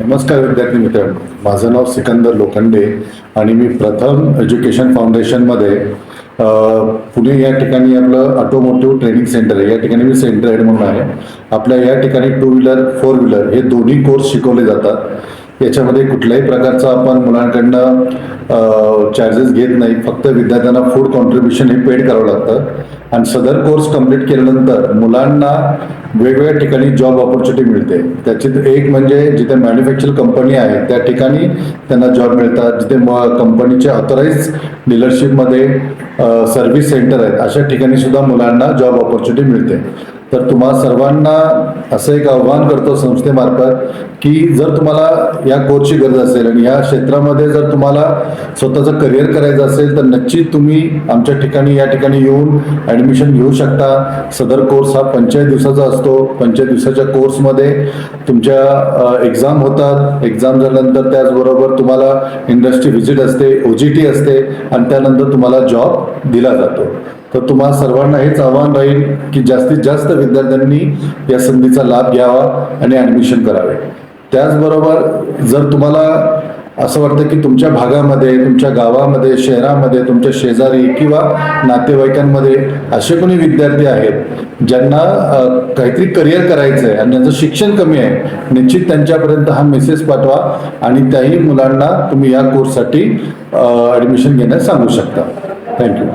नमस्कार विद्यार्थी मित्रांनो माझं नाव सिकंदर लोखंडे आणि मी प्रथम एज्युकेशन फाउंडेशनमध्ये पुणे या ठिकाणी आपलं ऑटोमोटिव्ह ट्रेनिंग सेंटर आहे. या ठिकाणी मी सेंटर हेड म्हणून आहे. आपल्या या ठिकाणी टू व्हीलर फोर व्हीलर हे दोन्ही कोर्स शिकवले जातात. याच्यामध्ये कुठल्याही प्रकारचा आपण मुलांकडनं चार्जेस घेत नाही. फक्त विद्यार्थ्यांना फूड कॉन्ट्रीब्युशन हे पेड करावं लागतं. आणि सदर कोर्स कंप्लीट केल्यानंतर मुलांना वेगवेगळ्या ठिकाणी जॉब ऑपॉर्च्युनिटी मिळते. त्याची एक म्हणजे जिथे मॅन्युफॅक्चर कंपनी आहे त्या ठिकाणी त्यांना जॉब मिळतात. जिथे कंपनीचे ऑथराईज डीलरशिपमध्ये सर्व्हिस सेंटर आहेत अशा ठिकाणी सुद्धा मुलांना जॉब ऑपॉर्च्युनिटी मिळते. तर तुम्हा सर्वांना असं एक आव्हान करतो संस्थेमार्फत की जर तुम्हाला या कोर्सची गरज असेल आणि या क्षेत्रामध्ये जर तुम्हाला स्वतःचं करिअर करायचं असेल तर नक्कीच तुम्ही आमच्या ठिकाणी या ठिकाणी येऊन ॲडमिशन घेऊ शकता. सदर कोर्स हा पंचेचाळीस दिवसाचा असतो. पंचेचाळीस दिवसाच्या कोर्समध्ये तुमच्या एक्झाम होतात. एक्झाम झाल्यानंतर त्याचबरोबर तुम्हाला इंडस्ट्री व्हिजिट असते ओ जी टी असते आणि त्यानंतर तुम्हाला जॉब दिला जातो. तर तुम्हा सर्वांना हेच आव्हान राहील की जास्तीत जास्त विद्यार्थ्यांनी या संधीचा लाभ घ्यावा आणि ॲडमिशन करावे. त्याचबरोबर जर तुम्हाला असं वाटतं की तुमच्या भागामध्ये तुमच्या गावामध्ये शहरामध्ये तुमच्या शेजारी किंवा नातेवाईकांमध्ये असे कोणी विद्यार्थी आहेत ज्यांना काहीतरी करिअर करायचं आहे आणि ज्यांचं शिक्षण कमी आहे निश्चित त्यांच्यापर्यंत हा मेसेज पाठवा आणि त्याही मुलांना तुम्ही या कोर्ससाठी ॲडमिशन घेण्यास सांगू शकता. थँक्यू